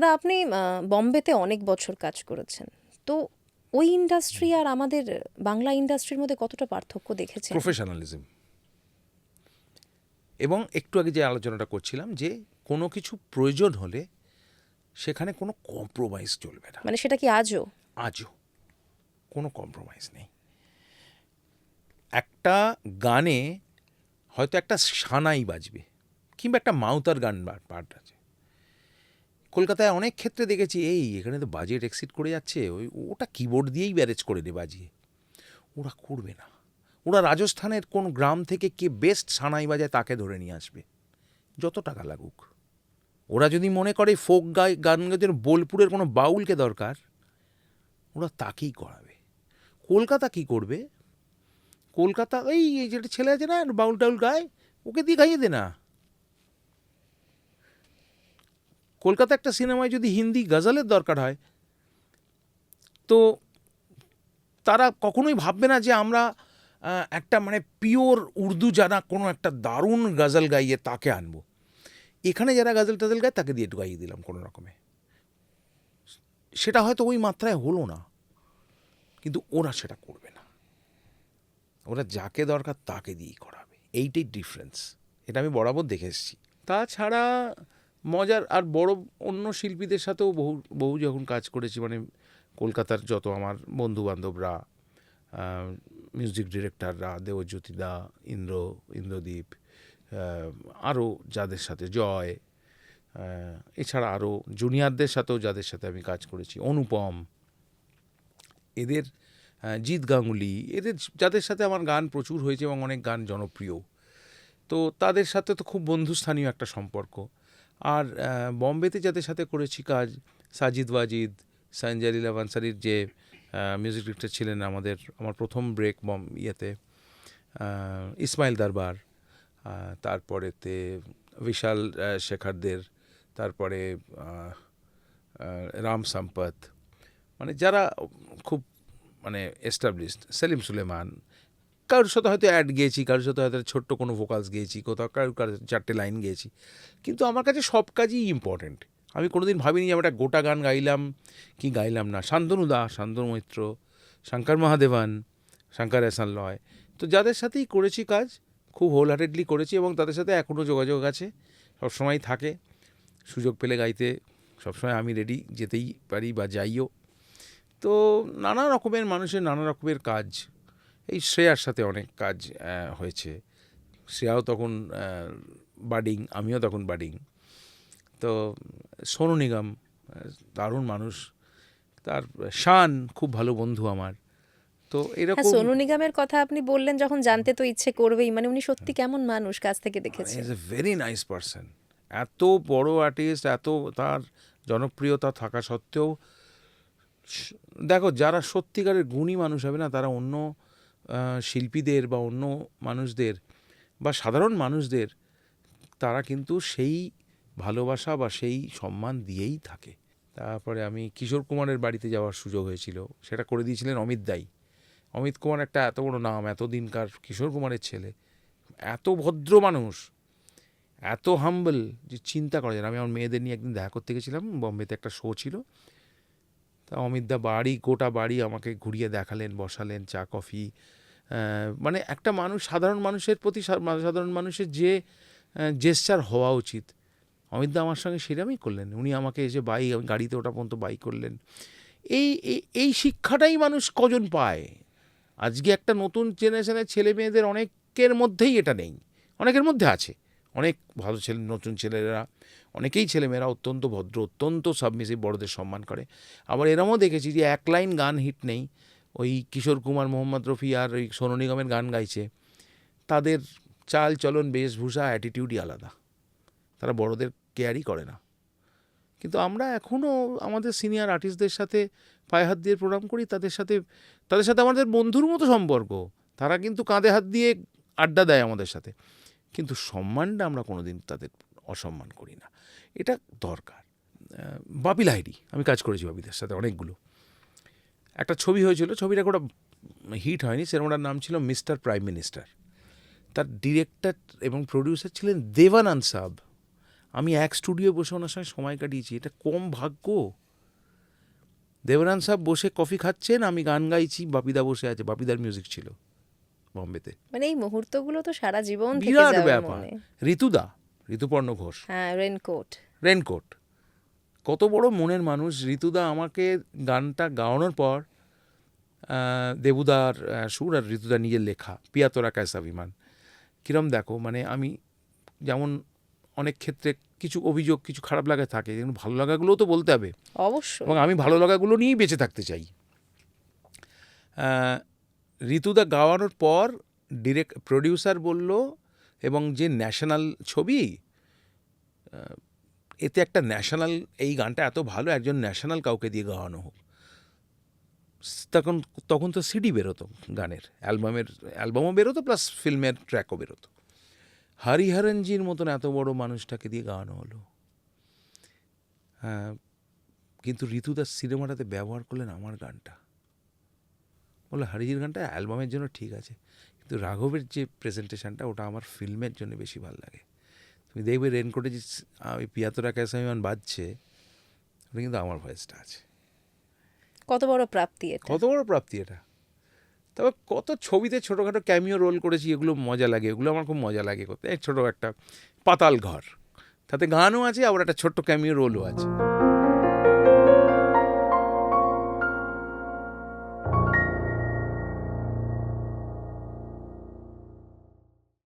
দাদা আপনি বম্বেতে অনেক বছর কাজ করেছেন। তো ওই ইন্ডাস্ট্রি আর আমাদের বাংলা ইন্ডাস্ট্রির মধ্যে কতটা পার্থক্য দেখেছেন? প্রফেশনালিজম এবং একটু আগে যে আলোচনাটা করছিলাম যে কোনো কিছু প্রয়োজন হলে সেখানে কোনো কম্প্রোমাইজ চলবে না। মানে সেটা কি আজও? আজও। কোনো কম্প্রোমাইজ নেই। একটা গানে হয়তো একটা সানাই বাজবে কিংবা একটা মাউতার গান পার্ট আছে। কলকাতায় অনেক ক্ষেত্রে দেখেছি, এই, এখানে তো বাজেট এক্সিট করে যাচ্ছে, ওই, ওটা কিবোর্ড দিয়েই ব্যারেজ করে দে বাজিয়ে ওরা করবে না। ওরা রাজস্থানের কোন গ্রাম থেকে কে বেস্ট সানাই বাজায় তাকে ধরে নিয়ে আসবে। যত টাকা লাগুক। ওরা যদি মনে করে ফোক গায়, গান গাইতে বোলপুরের কোনো বাউলকে দরকার, ওরা তাকেই করাবে। কলকাতা কি করবে? কলকাতা, এই যেটা ছেলে আছে না বাউল টাউল গায়, ওকে দিয়ে গাইয়ে দে না। কলকাতা একটা সিনেমায় যদি হিন্দি গজলের দরকার হয়, তো তারা কখনোই ভাববে না যে আমরা একটা মানে পিওর উর্দু যারা কোনো একটা দারুণ গজল গাইয়ে তাকে আনব। এখানে যারা গজল টজল গায় তাকে দিয়ে একটু গাইয়ে দিলাম কোনো রকমে। সেটা হয়তো ওই মাত্রায় হলো না, কিন্তু ওরা সেটা করবে না। ওরা যাকে দরকার তাকে দিয়েই করাবে। এইটাই ডিফারেন্স এটা আমি বরাবর দেখে এসেছি। তাছাড়া মজার আর বড় অন্য শিল্পীদের সাথেও বহু বহু যখন কাজ করেছি মানে কলকাতার যত আমার বন্ধু বান্ধবরা মিউজিক ডিরেক্টররা দেবজ্যোতি দা, ইন্দ্র, ইন্দ্রদীপ আরও যাদের সাথে জয় এছাড়া আরও জুনিয়রদের সাথেও যাদের সাথে আমি কাজ করেছি, অনুপম, এদের জিৎ গাঙ্গুলি, এদের যাদের সাথে আমার গান প্রচুর হয়েছে এবং অনেক গান জনপ্রিয়। তো তাদের সাথে তো খুব বন্ধুস্থানীয় একটা সম্পর্ক। আর বম্বেতে যাদের সাথে করেছি কাজ, সাজিদ ওয়াজিদ, সঞ্জয় লীলা বানসারির যে মিউজিক ডিরেক্টর ছিলেন আমাদের, আমার প্রথম ব্রেক বম ইয়েতে ইসমাইল দরবার তারপরেতে বিশাল শেখারদের, তারপরে রাম সম্পত মানে যারা খুব মানে এস্টাবলিশড সেলিম সুলেমান কারোর সাথে হয়তো অ্যাড গিয়েছি, কারোর সাথে হয়তো ছোট্ট কোনো ভোকালস গিয়েছি, কোথাও কারোর কারোর চারটে লাইন গিয়েছি। কিন্তু আমার কাছে সব কাজই ইম্পর্ট্যান্ট আমি কোনোদিন ভাবিনি যে আমি একটা গোটা গান গাইলাম। কি গাইলাম না? শান্তনু দা, শান্তনু মৈত্র, শঙ্কর মহাদেবান, শঙ্কর এসান লয়। তো যাদের সাথেই করেছি কাজ, খুব হোল হার্টেডলি করেছি এবং তাদের সাথে এখনও যোগাযোগ আছে সবসময় থাকে। সুযোগ পেলে গাইতে, সবসময় আমি রেডি যেতেই পারি বা যাইও। তো নানা রকমের মানুষের নানা রকমের কাজ। এই শ্রেয়ার সাথে অনেক কাজ হয়েছে। শ্রেয়াও তখন বাডিং আমিও তখন বাডিং। তো সোনু নিগম দারুণ মানুষ। তার শান খুব ভালো বন্ধু আমার। তো হ্যাঁ এরকম সোনু নিগমের কথা আপনি বললেন যখন জানতে তো ইচ্ছে করবেই। মানে উনি সত্যি কেমন মানুষ কাছ থেকে দেখেছেন? Is a very nice person এত বড় আর্টিস্ট এত তার জনপ্রিয়তা থাকা সত্ত্বেও দেখো যারা সত্যিকারের গুণী মানুষ হবে না তারা অন্য শিল্পীদের বা অন্য মানুষদের বা সাধারণ মানুষদের, তারা কিন্তু সেই ভালোবাসা বা সেই সম্মান দিয়েই থাকে। তারপরে আমি কিশোর কুমারের বাড়িতে যাওয়ার সুযোগ হয়েছিল। সেটা করে দিয়েছিলেন অমিত দাই। অমিত কুমার একটা এত বড় নাম এতদিনকার কিশোর কুমারের ছেলে, এত ভদ্র মানুষ, এত হাম্বল যে চিন্তা করা যায় আমি আমার মেয়েদের নিয়ে একদিন দেখা করতে গেছিলাম, বম্বেতে একটা শো ছিল। তা অমিতদা বাড়ি, গোটা বাড়ি আমাকে ঘুরিয়ে দেখালেন, বসালেন, চা কফি মানে একটা মানুষ, সাধারণ মানুষের প্রতি সাধারণ মানুষের যে জেস্চার হওয়া উচিত। অমিতদা আমার সঙ্গে সেরকমই করলেন। উনি আমাকে এসে বাই গাড়িতে ওটা পর্যন্ত বাই করলেন। এই- এই শিক্ষাটাই মানুষ কজন পায়? আজকে একটা নতুন জেনারেশনের ছেলে মেয়েদের অনেকের মধ্যেই এটা নেই। অনেকের মধ্যে আছে। অনেক ভালো ছেলে, নতুন ছেলেরা, অনেকেই ছেলেমেয়েরা অত্যন্ত ভদ্র, অত্যন্ত সাবমিসিভ বড়দের সম্মান করে। আবার এরমও দেখেছি যে, এক লাইন গান হিট নেই। ওই কিশোর কুমার, মোহাম্মদ রফি আর ওই সোনু নিগমের গান গাইছে। তাদের চাল চলন বেশভূষা অ্যাটিটিউডই আলাদা। তারা বড়দের কেয়ারই করে না। কিন্তু আমরা এখনও আমাদের সিনিয়র আর্টিস্টদের সাথে পায়ে হাত দিয়ে প্রোগ্রাম করি, তাদের সাথে তাদের সাথে আমাদের বন্ধুর মতো সম্পর্ক। তারা কিন্তু কাঁধে হাত দিয়ে আড্ডা দেয় আমাদের সাথে। কিন্তু সম্মানটা আমরা কোনো দিন তাদের অসম্মান করি না। এটা দরকার। বাপি লাহিড়ি আমি কাজ করেছি বাপিদের সাথে অনেকগুলো। একটা ছবি হয়েছিল ছবিটা কোনো হিট হয়নি সিনেমাটার নাম ছিল মিস্টার প্রাইম মিনিস্টার। তার ডিরেক্টর এবং প্রডিউসার ছিলেন দেবানন্দ সাব। আমি এক স্টুডিও বসে ওনার সঙ্গে সময় কাটিয়েছি এটা কম ভাগ্য। দেবরান সাহেব বসে কফি খাচ্ছেন আমি গান গাইছি বাপিদা বসে আছে বাপিদার মিউজিক ছিল বম্বেতে। মানে এই মুহূর্তগুলো তো সারা জীবন বিরাট ব্যাপার। ঋতুদা ঋতুপর্ণ ঘোষ। হ্যাঁ রেনকোট। রেনকোট। কত বড় মনের মানুষ। ঋতুদা আমাকে গানটা গাওয়ানোর পর দেবুদার সুর আর ঋতুদা নিজের লেখা পিয়া তোরা কায়সা বিমান। কিরম দেখো মানে আমি যেমন অনেক ক্ষেত্রে কিছু অভিযোগ কিছু খারাপ লাগা থাকে কিন্তু ভালো লাগাগুলোও তো বলতে হবে। অবশ্যই। এবং আমি ভালো লাগাগুলো নিয়েই বেঁচে থাকতে চাই। ঋতুদা গাওয়ানোর পর ডিরেক্ট প্রডিউসার বলল এবং যে ন্যাশনাল ছবি এতে একটা ন্যাশনাল এই গানটা এত ভালো, একজন ন্যাশনাল কাউকে দিয়ে গাওয়ানো হোক। তখন তখন তো সিডি বেরোতো গানের, অ্যালবামের, অ্যালবামও বেরোতো প্লাস ফিল্মের ট্র্যাকও বেরোতো। হরিহরনজির মতন এত বড় মানুষটাকে দিয়ে গাওয়ানো হলো। হ্যাঁ কিন্তু ঋতুদাস সিনেমাটাতে ব্যবহার করলেন আমার গানটা। বলে হরিজির গানটা অ্যালবামের জন্য ঠিক আছে, কিন্তু রাঘবের যে প্রেজেন্টেশনটা ওটা আমার ফিল্মের জন্য বেশি ভালো লাগে। তুমি দেখবে রেনকোটে যে আমি পিয়াতরা ক্যাসামিমান বাজছে ওটা কিন্তু আমার ভয়েসটা আছে। কত বড় প্রাপ্তি এটা? কত বড় প্রাপ্তি এটা। তবে কত ছবিতে ছোটোখাটো ক্যামিও রোল করেছি এগুলো মজা লাগে এগুলো আমার খুব মজা লাগে করতে। ছোটো একটা পাতাল ঘর। তাতে গানও আছে আবার একটা ছোট্ট ক্যামিও রোলও আছে।